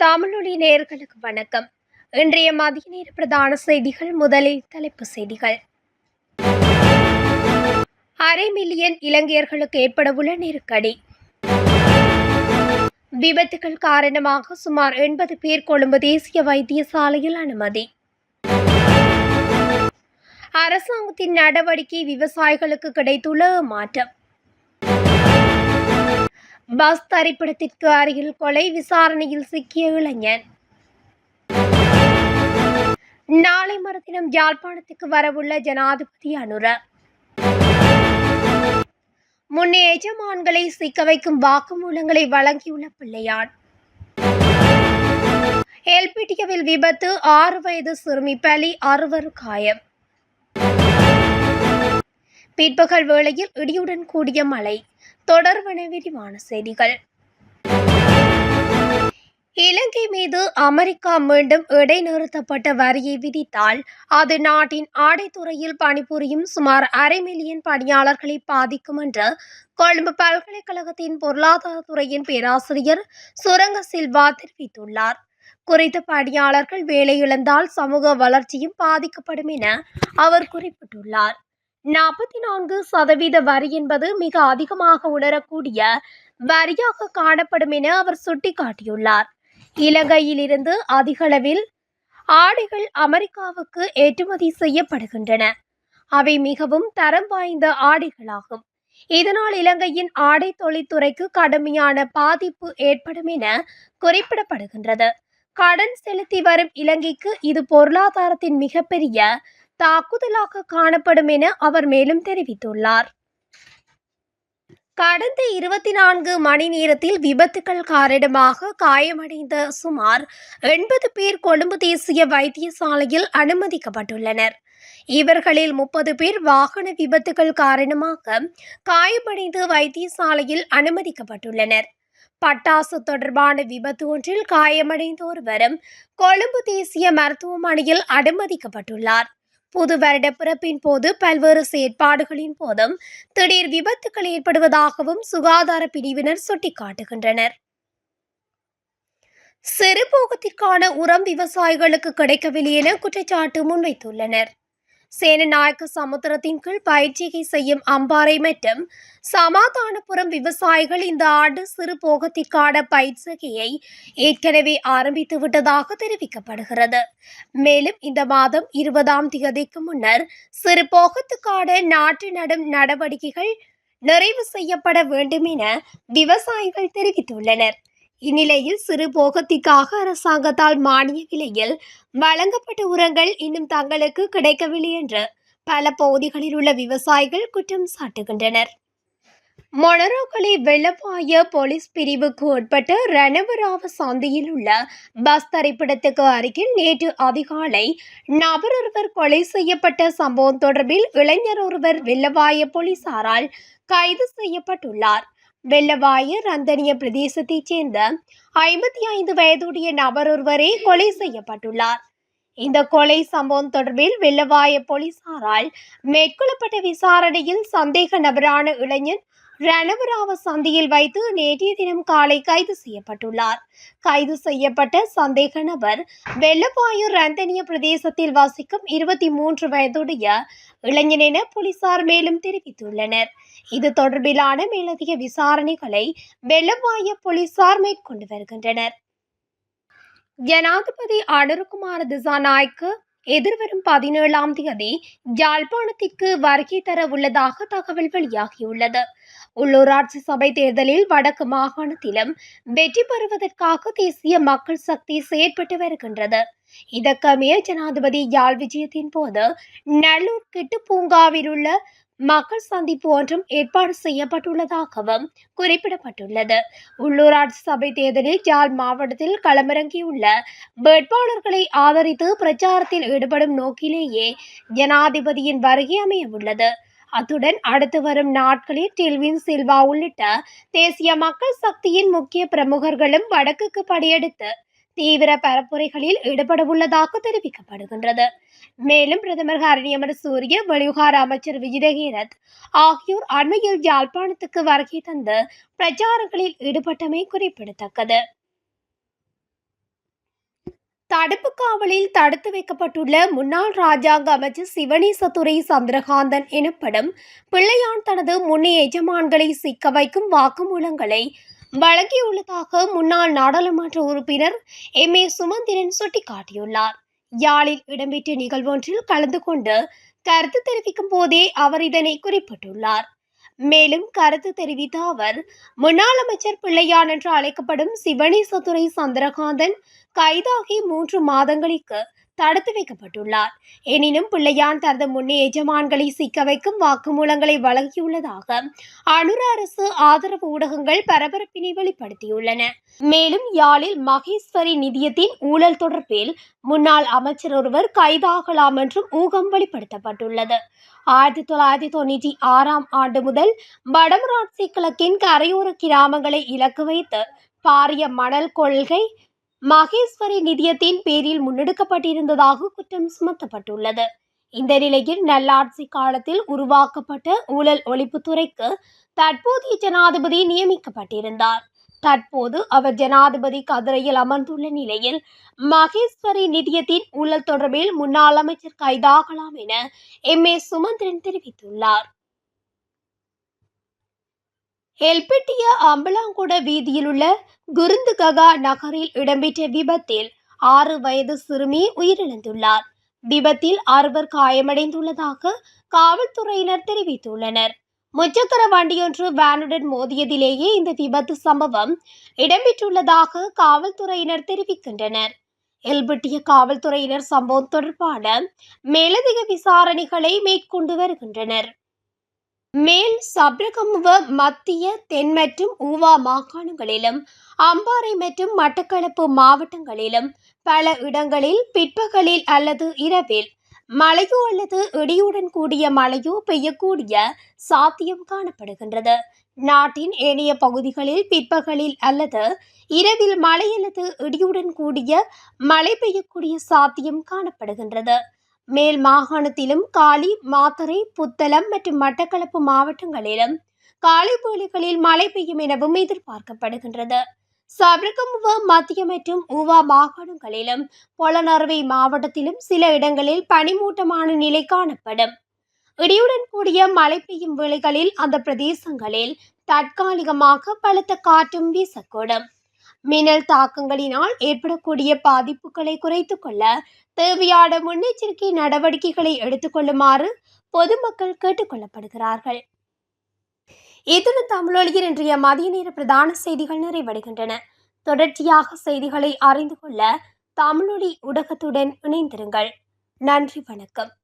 தமிழொலி நேயர்களுக்கு வணக்கம். இன்றைய மதிய நேர பிரதான செய்திகள் முதலில் தலைப்பு செய்திகள். அரை மில்லியன் இலங்கையர்களுக்கு ஏற்படவுள்ள நெருக்கடி. விபத்துகள் காரணமாக சுமார் எண்பது பேர் கொழும்பு தேசிய வைத்தியசாலையில் அனுமதி. அரசாங்கத்தின் நடவடிக்கை விவசாயிகளுக்கு கிடைத்துள்ள மாற்றம் பஸ் தரிப்பிடத்திற்கு அருகில் கொலை விசாரணையில் சிக்கிய இளைஞன். நாளை மறுதினம் யாழ்ப்பாணத்துக்கு வரவுள்ள ஜனாதிபதி அனுர. முன்னே எஜமான்களை சிக்க வைக்கும் வாக்குமூலங்களை வழங்கியுள்ள பிள்ளையான். எல்பிடியவில் விபத்து ஆறு வயது சிறுமி பலி அறுவர் காயம். பிற்பகல் வேளையில் இடியுடன் கூடிய மழை. தொடர்பன விரிவான செய்திகள் இலங்கை மீது அமெரிக்கா மீண்டும் இடைநிறுத்தப்பட்ட வரியை விதித்தால் அது நாட்டின் ஆடைத்துறையில் பணிபுரியும் சுமார் அரை மில்லியன் பணியாளர்களை பாதிக்கும் என்று கொழும்பு பல்கலைக்கழகத்தின் பொருளாதாரத்துறையின் பேராசிரியர் சுரங்க சில்வா தெரிவித்துள்ளார். குறித்த பணியாளர்கள் வேலை இழந்தால் சமூக வளர்ச்சியும் பாதிக்கப்படும் என அவர் குறிப்பிட்டுள்ளார். நாற்பத்தி நான்கு சதவீத வரி என்பது மிக அதிகமாக உணரக்கூடிய வரியாக காணப்படும் என அவர் சுட்டிக்காட்டியுள்ளார். இலங்கையிலிருந்து அதிகளவில் ஆடைகள் அமெரிக்காவுக்கு ஏற்றுமதி செய்யப்படுகின்றன. அவை மிகவும் தரம் வாய்ந்த ஆடைகளாகும். இதனால் இலங்கையின் ஆடை தொழில்துறைக்கு கடுமையான பாதிப்பு ஏற்படும் என குறிப்பிடப்படுகின்றது. கடன் செலுத்தி வரும் இலங்கைக்கு இது பொருளாதாரத்தின் மிகப்பெரிய தாக்குதலாக காணப்படும் என அவர் மேலும் தெரிவித்துள்ளார். கடந்த இருபத்தி நான்கு மணி நேரத்தில் விபத்துகள் காரணமாக காயமடைந்த சுமார் எண்பது பேர் கொழும்பு தேசிய வைத்தியசாலையில் அனுமதிக்கப்பட்டுள்ளனர். இவர்களில் முப்பது பேர் வாகன விபத்துகள் காரணமாக காயமடைந்து வைத்தியசாலையில் அனுமதிக்கப்பட்டுள்ளனர். பட்டாசு தொடர்பான விபத்து ஒன்றில் காயமடைந்த ஒருவரும் கொழும்பு தேசிய மருத்துவமனையில் அனுமதிக்கப்பட்டுள்ளார். புது வருட பிறப்பின் போது பல்வேறு செயற்பாடுகளின் போதும் திடீர் விபத்துகள் ஏற்படுவதாகவும் சுகாதார பிரிவினர் சுட்டிக்காட்டுகின்றனர். சிறுபோகத்திற்கான உரம் விவசாயிகளுக்கு கிடைக்கவில்லை என குற்றச்சாட்டு முன்வைத்துள்ளனர். சேனநாயக்க சமுத்திரத்தின் கீழ் பயிற்சிகை செய்யும் அம்பாறை மற்றும் சமாதானபுரம் விவசாயிகள் இந்த ஆண்டு சிறு போகத்திற்கான பயிற்சிகையை ஏற்கனவே ஆரம்பித்து விட்டதாக தெரிவிக்கப்படுகிறது. மேலும் இந்த மாதம் இருபதாம் தேதிக்கு முன்னர் சிறு போகத்துக்கான நாட்டு நடும் நடவடிக்கைகள் நிறைவு செய்யப்பட வேண்டும் என விவசாயிகள் தெரிவித்துள்ளனர். இந்நிலையில் சிறு போகத்திற்காக அரசாங்கத்தால் மானிய விலையில் வழங்கப்பட்ட உரங்கள் இன்னும் தங்களுக்கு கிடைக்கவில்லை என்று பல பகுதிகளில் உள்ள விவசாயிகள் குற்றம் சாட்டுகின்றனர். மொனரோகலை வெள்ளப்பாய போலீஸ் பிரிவுக்கு உட்பட்ட ரணவராவ சந்தையில் உள்ள பஸ் தரிப்பிடத்துக்கு அருகில் நேற்று அதிகாலை நபர் ஒருவர் கொலை செய்யப்பட்ட சம்பவம் தொடர்பில் இளைஞர் ஒருவர் வெள்ளவாய போலீசாரால் கைது செய்யப்பட்டுள்ளார். வெள்ளவாய ரந்தனிய பிரதேசத்தைச் சேர்ந்த ஐம்பத்தி ஐந்து வயதுடைய நபர் ஒருவரே கொலை செய்யப்பட்டுள்ளார். இந்த கொலை சம்பவம் தொடர்பில் வெள்ளவாய போலீசாரால் மேற்கொள்ளப்பட்ட விசாரணையில் சந்தேக நபரான இளைஞன் ரணவராவ சந்தியில் வைத்து நேற்றைய தினம் காலை கைது செய்யப்பட்டுள்ளார். கைது செய்யப்பட்ட சந்தேக நபர் வெள்ளப்பாயூர் ரந்தனிய பிரதேசத்தில் வசிக்கும் இருபத்தி மூன்று வயதுடைய இளைஞன் என போலீசார் மேலும் தெரிவித்துள்ளனர். இது தொடர்பிலான மேலதிக விசாரணைகளை வெள்ளப்பாய போலீசார் மேற்கொண்டு வருகின்றனர். ஜனாதிபதி அனுருகுமார் திசாநாய்க்கு எதிர்வரும் பதினேழாம் தேதி யாழ்ப்பாணத்திற்கு வருகை தர உள்ளதாக தகவல் வெளியாகியுள்ளது. உள்ளூராட்சி சபை தேர்தலில் வடக்கு மாகாணத்திலும் வெற்றி பெறுவதற்காக தேசிய மக்கள் சக்தி செயற்பட்டு வருகின்றது. இதற்கமைய ஜனாதிபதி யாழ் விஜயத்தின் போது நல்லூர் கிட்டு பூங்காவில் உள்ள மக்கள் சந்திப்பு ஒன்றும் ஏற்பாடு செய்யப்பட்டுள்ளதாகவும் குறிப்பிடப்பட்டுள்ளது. உள்ளூராட்சி சபை தேர்தலில் யாழ் மாவட்டத்தில் களமிறங்கியுள்ள வேட்பாளர்களை ஆதரித்து பிரச்சாரத்தில் ஈடுபடும் நோக்கிலேயே ஜனாதிபதியின் வருகை அமையவுள்ளது. அத்துடன் அடுத்து வரும் நாட்களில் டில்வின் சில்வா உள்ளிட்ட தேசிய மக்கள் சக்தியின் முக்கிய பிரமுகர்களும் வடக்குக்கு படையெடுத்து தீவிர பரப்புரைகளில் ஈடுபடவுள்ளதாக தெரிவிக்கப்படுகின்றது. மேலும் பிரதமர் ஹரணியமர் சூரிய வெளிவிகார அமைச்சர் விஜயகீரத் ஆகியோர் அண்மையில் யாழ்ப்பாணத்துக்கு வருகை தந்து பிரச்சாரங்களில் ஈடுபட்டமை குறிப்பிடத்தக்கது. தடுப்பு காவலில் தடுத்து வைக்கப்பட்டுள்ள முன்னாள் ராஜாங்க அமைச்சர் சிவனேசதுரை சந்திரகாந்தன் எனப்படும் பிள்ளையான் தனது முன்னைய எஜமான்களை சிக்க வைக்கும் வாக்குமூலங்களை வழங்கியுள்ளதாக முன்னாள் நாடாளுமன்ற உறுப்பினர் எம். ஏ. சுமந்திரன் சுட்டிக்காட்டியுள்ளார். யாழில் இடம்பெற்ற நிகழ்வொன்றில் கலந்து கொண்டு கருத்து தெரிவிக்கும் போதே அவர் இதனை குறிப்பிட்டுள்ளார். மேலும் கருத்து தெரிவித்த அவர் முன்னாள் அமைச்சர் பிள்ளையான் என்று அழைக்கப்படும் சிவனேசதுரை சந்திரகாந்தன் கைதாகி மூன்று மாதங்களுக்கு தடுத்து வைக்கப்பட்டுள்ளார். எனினும் பிள்ளையான் தனது முன்னே எஜமான்களை சிக்க வைக்கும் வாக்குமூலங்களை வழங்கியுள்ளதாக அனுர அரசு ஆதரவு ஊடகங்கள் பரபரப்பினை வெளிப்படுத்தியுள்ளன. மேலும் யாழில் மகேஸ்வரி நிதியத்தின் ஊழல் தொடர்பில் முன்னாள் அமைச்சர் ஒருவர் கைதாகலாம் என்றும் ஊகம் வெளிப்படுத்தப்பட்டுள்ளது. ஆயிரத்தி தொள்ளாயிரத்தி தொண்ணூற்றி ஆறாம் ஆண்டு முதல் வடமராட்சி கிழக்கின் கரையோர கிராமங்களை இலக்கு வைத்து பாரிய மணல் கொள்கை மகேஸ்வரி நிதியத்தின் பேரில் முன்னெடுக்கப்பட்டிருந்ததாக குற்றம் சுமத்தப்பட்டுள்ளது. இந்த நிலையில் நல்லாட்சி காலத்தில் உருவாக்கப்பட்ட ஊழல் ஒழிப்புத்துறைக்கு தற்போதைய ஜனாதிபதி நியமிக்கப்பட்டிருந்தார். தற்போது அவர் ஜனாதிபதி கதிரையில் அமர்ந்துள்ள நிலையில் மகேஸ்வரி நிதியத்தின் ஊழல் தொடர்பில் முன்னாள் அமைச்சர் கைதாகலாம் என எம். ஏ. சுமந்திரன் தெரிவித்துள்ளார். எல்பிட்டிய அம்பலாங்குட வீதியிலுள்ள குருந்து குருந்துககா நகரில் இடம்பெற்ற விபத்தில் ஆறு வயது சிறுமி உயிரிழந்துள்ளார். விபத்தில் ஆறுவர் காயமடைந்துள்ளதாக காவல்துறையினர் தெரிவித்துள்ளனர். முச்சக்கர வண்டியொன்று வேனுடன் மோதியதிலேயே இந்த விபத்து சம்பவம் இடம்பெற்றுள்ளதாக காவல்துறையினர் தெரிவிக்கின்றனர். எல்பிட்டிய காவல்துறையினர் சம்பவம் தொடர்பான மேலதிக விசாரணைகளை மேற்கொண்டு வருகின்றனர். மேல் சப்ரகமுவ மத்திய தென் மற்றும் ஊவா மாகாணங்களிலும் அம்பாறை மற்றும் மட்டக்களப்பு மாவட்டங்களிலும் பல இடங்களில் பிற்பகலில் அல்லது இரவில் மழையோ அல்லது இடியுடன் கூடிய மழையோ பெய்யக்கூடிய சாத்தியம் காணப்படுகின்றது. நாட்டின் ஏனைய பகுதிகளில் பிற்பகலில் அல்லது இரவில் மழை அல்லது இடியுடன் கூடிய மழை பெய்யக்கூடிய சாத்தியம் காணப்படுகின்றது. மேல் மாகாணத்திலும் காலி மாத்தறை புத்தளம் மற்றும் மட்டக்களப்பு மாவட்டங்களிலும் காலை வேளைகளில் மழை பெய்யும் எனவும் எதிர்பார்க்கப்படுகின்றது. சபரகமுவ மத்திய மற்றும் ஊவா மாகாணங்களிலும் பொலனறுவை மாவட்டத்திலும் சில இடங்களில் பனிமூட்டமான நிலை காணப்படும். இடியுடன் கூடிய மழை பெய்யும் வேளைகளில் அந்த பிரதேசங்களில் தற்காலிகமாக பலத்த காற்றும் வீசக்கூடும். மின்னல் தாக்கங்களினால் ஏற்படக்கூடிய பாதிப்புகளை குறைத்து கொள்ள தேவையான முன்னெச்சரிக்கை நடவடிக்கைகளை எடுத்துக்கொள்ளுமாறு பொதுமக்கள் கேட்டுக்கொள்ளப்படுகிறார்கள் இத்துடன் தமிழொலியில் இன்றைய மதிய நேர பிரதான செய்திகள் நிறைவடைகின்றன. தொடர்ச்சியாக செய்திகளை அறிந்து கொள்ள தமிழொலி ஊடகத்துடன் இணைந்திருங்கள். நன்றி வணக்கம்.